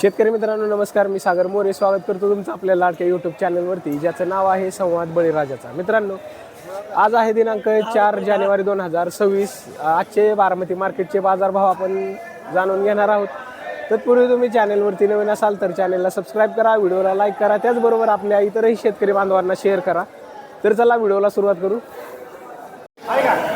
शेतकरी मित्रांनो नमस्कार. मी सागर मोरे. स्वागत करतो तुमचं आपल्या लाडक्या यूट्यूब चॅनलवरती ज्याचं नाव आहे संवाद बळीराजाचा. मित्रांनो आज आहे दिनांक चार जानेवारी दोन हजार सव्वीस. आजचे बारामती मार्केटचे बाजारभाव आपण जाणून घेणार आहोत. तत्पूर्वी तुम्ही चॅनलवरती नवीन असाल तर चॅनलला सबस्क्राईब करा व्हिडिओला लाईक करा. त्याचबरोबर आपल्या इतरही शेतकरी बांधवांना शेअर करा. तर चला व्हिडिओला सुरुवात करू.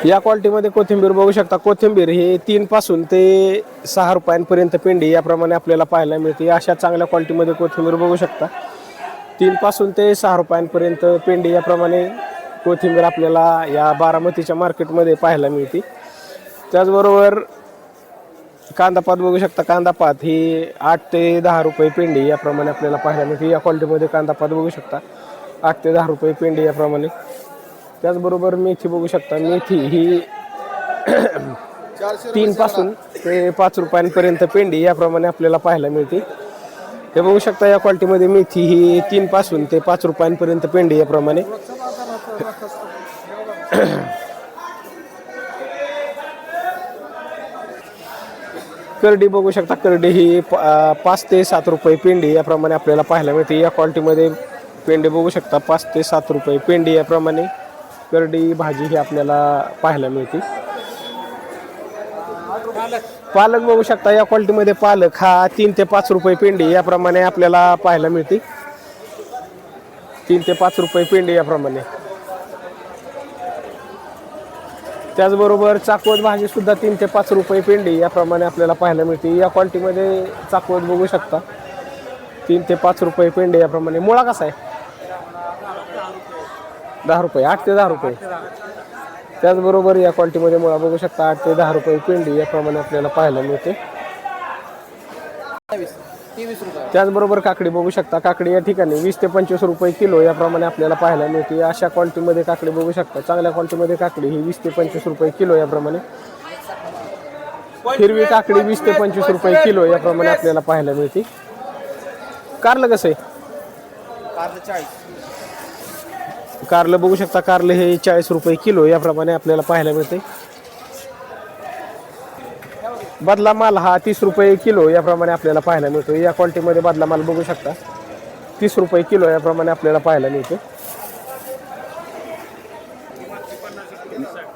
या क्वालिटीमध्ये कोथिंबीर बघू शकता. कोथिंबीर हे तीन पासून ते सहा रुपयांपर्यंत पेंडी याप्रमाणे आपल्याला पाहायला मिळते. अशा चांगल्या क्वालिटीमध्ये कोथिंबीर बघू शकता. तीन पासून ते सहा रुपयांपर्यंत पेंडी याप्रमाणे कोथिंबीर आपल्याला या बारामतीच्या मार्केटमध्ये पाहायला मिळते. त्याचबरोबर कांदापात बघू शकता. कांदापात ही आठ ते दहा रुपये पेंडी याप्रमाणे आपल्याला पाहायला मिळते. या क्वालिटीमध्ये कांदापात बघू शकता. आठ ते दहा रुपये पेंडी याप्रमाणे. त्याचबरोबर मेथी बघू शकता. मेथी ही तीन पासून ते पाच रुपयांपर्यंत पेंडी याप्रमाणे आपल्याला पाहायला मिळते. हे बघू शकता या क्वालिटीमध्ये मेथी ही तीन पासून ते पाच रुपयांपर्यंत पेंडी याप्रमाणे. करडी बघू शकता करडी ही पाच ते सात रुपये पेंडी याप्रमाणे आपल्याला पाहायला मिळते. या क्वालिटीमध्ये पेंडी बघू शकता पाच ते सात रुपये पेंडी याप्रमाणे. करडी भाजी ही आपल्याला पाहायला मिळते. पालक बघू शकता या क्वालिटीमध्ये पालक हा तीन ते पाच रुपये पेंडी याप्रमाणे आपल्याला पाहायला मिळते. तीन ते पाच रुपये पेंडी याप्रमाणे. त्याचबरोबर चाकवत भाजी सुद्धा तीन ते पाच रुपये पेंडी याप्रमाणे आपल्याला पाहायला मिळते. या क्वालिटीमध्ये चाकवत बघू शकता. तीन ते पाच रुपये पेंडी याप्रमाणे. मुळा कसा आहे? दहा रुपये आठ ते दहा रुपये. त्याचबरोबर या क्वालिटीमध्ये मुळा बघू शकता आठ ते दहा रुपये पेंडी याप्रमाणे आपल्याला पाहायला मिळते. त्याचबरोबर काकडी बघू शकता काकडी या ठिकाणी वीस ते पंचवीस रुपये किलो याप्रमाणे आपल्याला पाहायला मिळते. अशा क्वालिटीमध्ये काकडी बघू शकता चांगल्या क्वालिटीमध्ये काकडी ही वीस ते पंचवीस रुपये किलो याप्रमाणे हिरवी काकडी वीस ते पंचवीस रुपये किलो याप्रमाणे आपल्याला पाहायला मिळते. कारलं कसं आहे? कारलं बघू शकता कारलं हे चाळीस रुपये किलो याप्रमाणे आपल्याला पाहायला मिळते बदला माल हा तीस रुपये किलो याप्रमाणे आपल्याला पाहायला मिळतो या क्वालिटीमध्ये बदला माल बघू शकता. तीस रुपये किलो याप्रमाणे आपल्याला पाहायला मिळतो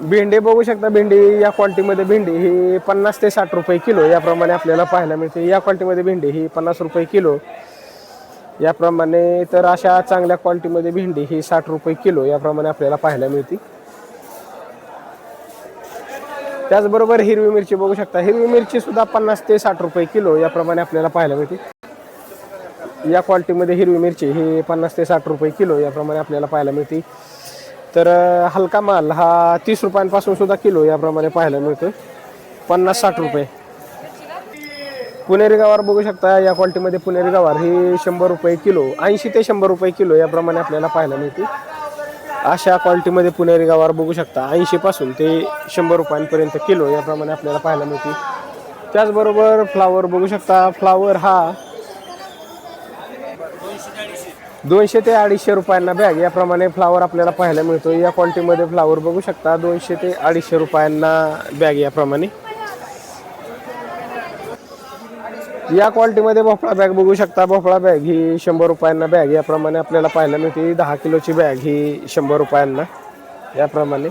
भेंडे बघू शकता भेंडी या क्वालिटीमध्ये भेंडी ही पन्नास ते साठ रुपये किलो याप्रमाणे आपल्याला पाहायला मिळते या क्वालिटीमध्ये भेंडी ही पन्नास रुपये किलो याप्रमाणे तर अशा चांगल्या क्वालिटीमध्ये भेंडी ही साठ रुपये किलो याप्रमाणे आपल्याला पाहायला मिळते. त्याचबरोबर हिरवी मिरची बघू शकता. हिरवी मिरची सुद्धा पन्नास ते साठ रुपये किलो याप्रमाणे आपल्याला पाहायला मिळते. या क्वालिटीमध्ये हिरवी मिरची ही पन्नास ते साठ रुपये किलो याप्रमाणे आपल्याला पाहायला मिळते. तर हलका माल हा तीस रुपयांपासून सुद्धा किलो याप्रमाणे पाहायला मिळतो पन्नास साठ रुपये. पुणेरी गवार बघू शकता या क्वालिटीमध्ये पुणेरी गवार ही शंभर रुपये किलो ऐंशी ते शंभर रुपये किलो याप्रमाणे आपल्याला पाहायला मिळते. अशा क्वालिटीमध्ये पुणेरी गवार बघू शकता ऐंशीपासून ते शंभर रुपयांपर्यंत किलो याप्रमाणे आपल्याला पाहायला मिळते. त्याचबरोबर फ्लावर बघू शकता फ्लावर हा दोनशे ते अडीचशे रुपयांना बॅग याप्रमाणे फ्लावर आपल्याला पाहायला मिळतो. या क्वालिटीमध्ये फ्लावर बघू शकता दोनशे ते अडीचशे रुपयांना बॅग याप्रमाणे. या क्वालिटीमध्ये भोपळा बॅग बघू शकता. भोपळा बॅग ही शंभर रुपयांना बॅग. याप्रमाणे आपल्याला पाहायला मिळते. दहा किलोची बॅग ही शंभर रुपयांना. याप्रमाणे.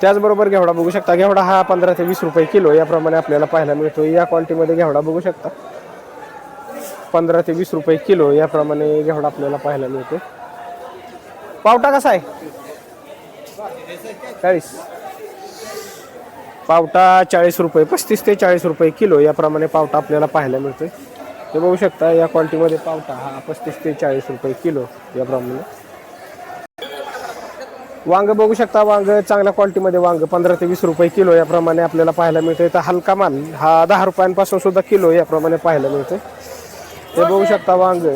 त्याचबरोबर घेवडा बघू शकता. घेवडा हा पंधरा ते वीस रुपये किलो याप्रमाणे आपल्याला पाहायला मिळतो. या क्वालिटीमध्ये घेवडा बघू शकता. पंधरा ते वीस रुपये किलो याप्रमाणे घेवडा आपल्याला पाहायला मिळतो. पावटा कसा आहे? चाळीस. पावटा चाळीस रुपये पस्तीस ते चाळीस रुपये किलो याप्रमाणे पावटा आपल्याला पाहायला मिळतोय. हे बघू शकता या क्वालिटीमध्ये पावटा हा पस्तीस ते चाळीस रुपये किलो याप्रमाणे. वांग बघू शकता वांग चांगल्या क्वालिटीमध्ये वांग पंधरा ते वीस रुपये किलो याप्रमाणे आपल्याला पाहायला मिळतोय. तर हलका माल हा दहा रुपयांपासून सुद्धा किलो याप्रमाणे पाहायला मिळतोय. हे बघू शकता वांग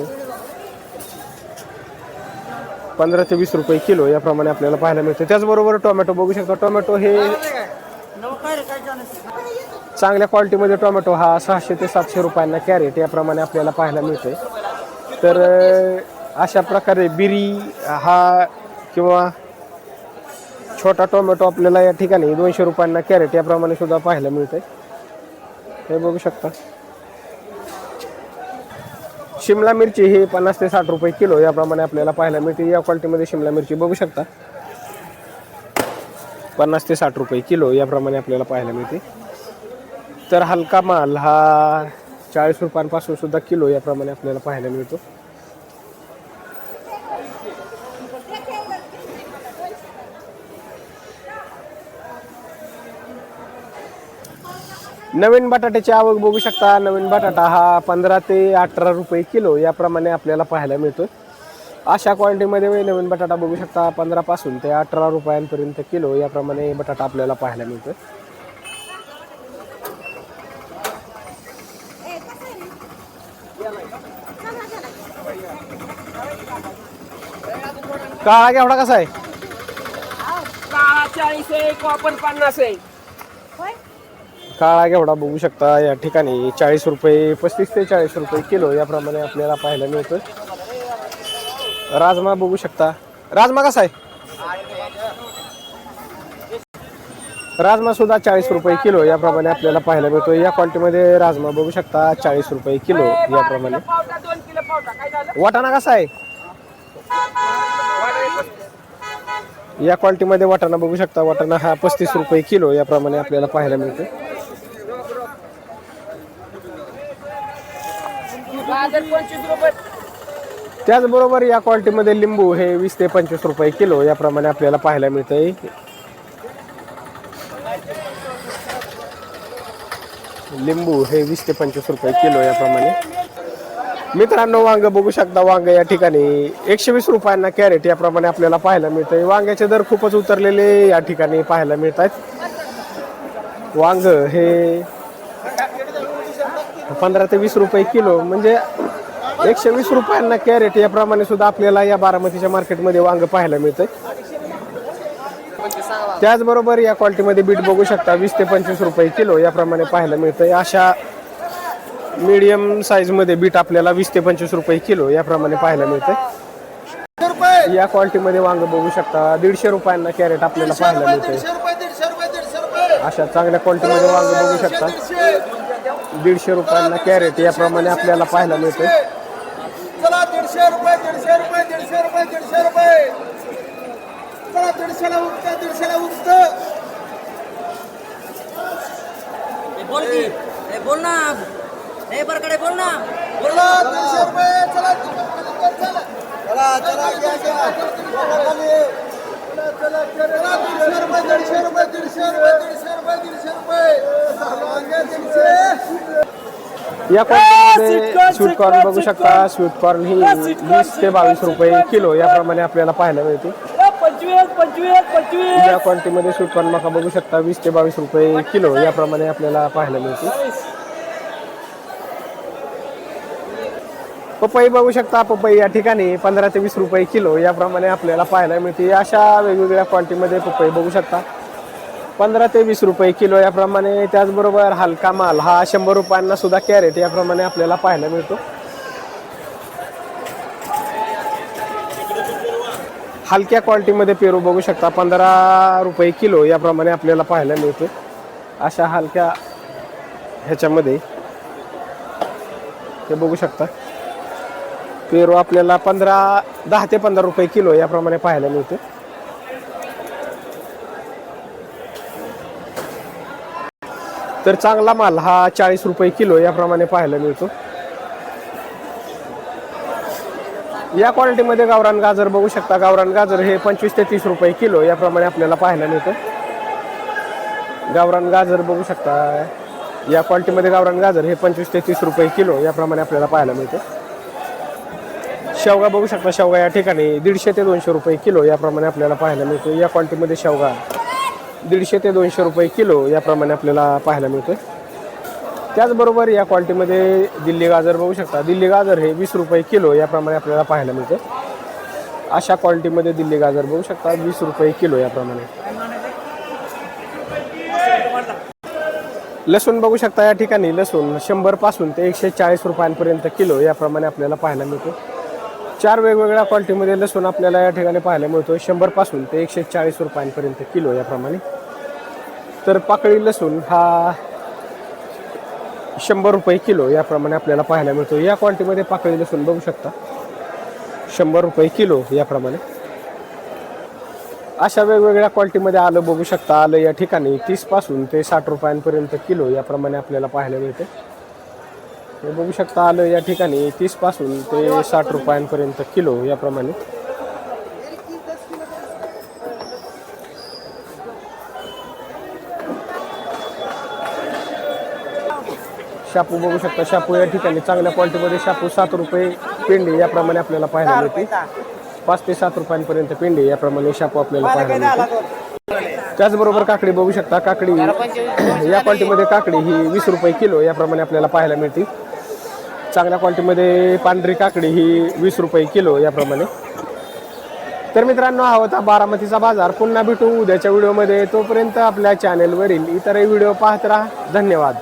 पंधरा ते वीस रुपये किलो याप्रमाणे आपल्याला पाहायला मिळते त्याचबरोबर टोमॅटो बघू शकता. टोमॅटो हे चांगल्या क्वालिटीमध्ये टोमॅटो हा सहाशे ते सातशे रुपयांना कॅरेट याप्रमाणे आपल्याला पाहायला मिळते तर अशा प्रकारे बिरी हा किंवा छोटा टोमॅटो आपल्याला या ठिकाणी दोनशे रुपयांना कॅरेट याप्रमाणे सुद्धा पाहायला मिळते हे बघू शकता. शिमला मिरची ही पन्नास ते साठ रुपये किलो याप्रमाणे आपल्याला पाहायला मिळते. या क्वालिटीमध्ये शिमला मिरची बघू शकता. पन्नास ते साठ रुपये किलो याप्रमाणे आपल्याला पाहायला मिळते. तर हलका माल हा चाळीस रुपयांपासून सुद्धा किलो याप्रमाणे आपल्याला पाहायला मिळतो. नवीन बटाट्याची आवक बघू शकता. नवीन बटाटा हा पंधरा ते अठरा रुपये किलो याप्रमाणे आपल्याला पाहायला मिळतो अशा क्वालिटीमध्ये नवीन बटाटा बघू शकता. पंधरापासून ते अठरा रुपयांपर्यंत किलो याप्रमाणे बटाटा आपल्याला पाहायला मिळतो काळा केवढा कसा आहे? काळा चाळीस आहे कॉपर पन्नास आहे. काळा घेवडा बघू शकता या ठिकाणी. चाळीस रुपये पस्तीस ते चाळीस रुपये किलो याप्रमाणे आपल्याला पाहायला मिळतोय. राजमा बघू शकता. राजमा कसा आहे? राजमा सुद्धा चाळीस रुपये किलो याप्रमाणे आपल्याला पाहायला मिळतो. या क्वालिटीमध्ये राजमा बघू शकता. चाळीस रुपये किलो याप्रमाणे. वाटाणा कसा आहे? या क्वालिटीमध्ये वाटाणा बघू शकता. वाटाणा हा पस्तीस रुपये किलो याप्रमाणे आपल्याला पाहायला मिळतो. पंचवीस रुपये. त्याचबरोबर या क्वालिटीमध्ये लिंबू हे वीस ते पंचवीस रुपये किलो याप्रमाणे आपल्याला पाहायला मिळतंय. लिंबू हे वीस ते पंचवीस रुपये किलो याप्रमाणे. मित्रांनो वांग बघू शकता वांग या ठिकाणी एकशे वीस रुपयांना कॅरेट याप्रमाणे आपल्याला पाहायला मिळतंय. वांग्याचे दर खूपच उतरलेले या ठिकाणी पाहायला मिळत आहेत वांग हे पंधरा ते वीस रुपये किलो म्हणजे एकशे वीस रुपयांना कॅरेट याप्रमाणे सुद्धा आपल्याला या बारामतीच्या मार्केटमध्ये वांग पाहायला मिळतंय. त्याचबरोबर या क्वालिटीमध्ये बीट बघू शकता वीस ते पंचवीस रुपये किलो याप्रमाणे पाहायला मिळतंय. अशा मीडियम साईजमध्ये बीट आपल्याला वीस ते पंचवीस रुपये किलो याप्रमाणे पाहायला मिळतंय. या क्वालिटीमध्ये वांग बघू शकता दीडशे रुपयांना कॅरेट आपल्याला पाहायला मिळतंय. अशा चांगल्या क्वालिटीमध्ये वांग बघू शकता. दीडशे रुपयांना कॅरेट याप्रमाणे आपल्याला पाहायला मिळतंय. चला दीडशे रुपये दीडशे रुपये दीडशे रुपये दीडशे रुपये चला दीडशेला उठतं दीडशेला उठतं बोल की ए, बोल ना ए बरकडे बोल ना चला दीडशे रुपये चला चला चला चला चला खाली. चला, चला, दीडशे रुपये दीडशे रुपये दीडशे रुपये दीडशे रुपये वांगे दीडशे या क्वालिटीमध्ये स्वीट कॉर्न बघू शकता. स्वीट कॉर्न ही वीस ते बावीस रुपये किलो याप्रमाणे आपल्याला पाहायला मिळते. या क्वालिटीमध्ये स्वीट कॉर्न मका बघू शकता. वीस ते बावीस रुपये किलो याप्रमाणे आपल्याला पाहायला मिळते. पपई बघू शकता. पपई या ठिकाणी पंधरा ते वीस रुपये किलो याप्रमाणे आपल्याला पाहायला मिळते. अशा वेगवेगळ्या क्वालिटीमध्ये पपई बघू शकता. पंधरा ते वीस रुपये किलो याप्रमाणे त्याचबरोबर हलका माल हा शंभर रुपयांना सुद्धा कॅरेट याप्रमाणे आपल्याला पाहायला मिळतो. हलक्या क्वालिटीमध्ये पेरू बघू शकता पंधरा रुपये किलो याप्रमाणे आपल्याला पाहायला मिळतो. अशा हलक्या ह्याच्यामध्ये हे बघू शकता. पेरू आपल्याला पंधरा दहा ते पंधरा रुपये किलो याप्रमाणे पाहायला मिळते. तर चांगला माल हा चाळीस रुपये किलो याप्रमाणे पाहायला मिळतो. या क्वालिटीमध्ये गावरान गाजर बघू शकता. गावरान गाजर हे पंचवीस ते तीस रुपये किलो याप्रमाणे आपल्याला पाहायला मिळतं. गावरान गाजर बघू शकता. या क्वालिटीमध्ये गावरान गाजर हे पंचवीस ते तीस रुपये किलो याप्रमाणे आपल्याला पाहायला मिळतं. शेवगा बघू शकता. शेवगा या ठिकाणी दीडशे ते दोनशे रुपये किलो याप्रमाणे आपल्याला पाहायला मिळतो. या क्वालिटीमध्ये शेवगा दीडशे ते दोनशे रुपये किलो याप्रमाणे आपल्याला पाहायला मिळतो त्याचबरोबर या क्वालिटीमध्ये दिल्ली गाजर बघू शकता. दिल्ली गाजर हे वीस रुपये किलो याप्रमाणे आपल्याला पाहायला मिळतं अशा क्वालिटीमध्ये दिल्ली गाजर बघू शकता. वीस रुपये किलो याप्रमाणे. लसूण बघू शकता या ठिकाणी. लसूण शंभरपासून ते एकशे चाळीस रुपयांपर्यंत किलो याप्रमाणे आपल्याला पाहायला मिळतो चार वेगवेगळ्या क्वालिटीमध्ये लसूण आपल्याला या ठिकाणी पाहायला मिळतो शंभरपासून ते एकशे चाळीस रुपयांपर्यंत किलो याप्रमाणे तर पाकळी लसूण हा शंभर रुपये किलो याप्रमाणे आपल्याला पाहायला मिळतो या क्वांटिटीमध्ये पाकळी लसूण बघू शकता. शंभर रुपये किलो याप्रमाणे अशा वेगवेगळ्या क्वालिटीमध्ये आलं बघू शकता. आलं या ठिकाणी तीसपासून ते साठ रुपयांपर्यंत किलो याप्रमाणे आपल्याला पाहायला मिळते हे बघू शकता आलं या ठिकाणी. तीसपासून ते साठ रुपयांपर्यंत किलो याप्रमाणे. शापू बघू शकता. शापू या ठिकाणी चांगल्या क्वालिटीमध्ये शापू सात रुपये पेंडे याप्रमाणे आपल्याला पाहायला मिळते. पाच ते सात रुपयांपर्यंत पेंडे याप्रमाणे शापू आपल्याला पाहायला मिळते. त्याचबरोबर काकडी बघू शकता. काकडी या क्वालिटीमध्ये काकडी ही वीस रुपये किलो याप्रमाणे आपल्याला पाहायला मिळते. चांगल्या क्वालिटीमध्ये पांढरी काकडी ही वीस रुपये किलो याप्रमाणे. तर मित्रांनो हा होता बारामतीचा बाजार. पुन्हा भेटू उद्याच्या व्हिडिओमध्ये. तोपर्यंत आपल्या चॅनेलवरील इतरही व्हिडिओ पाहत राहा. धन्यवाद.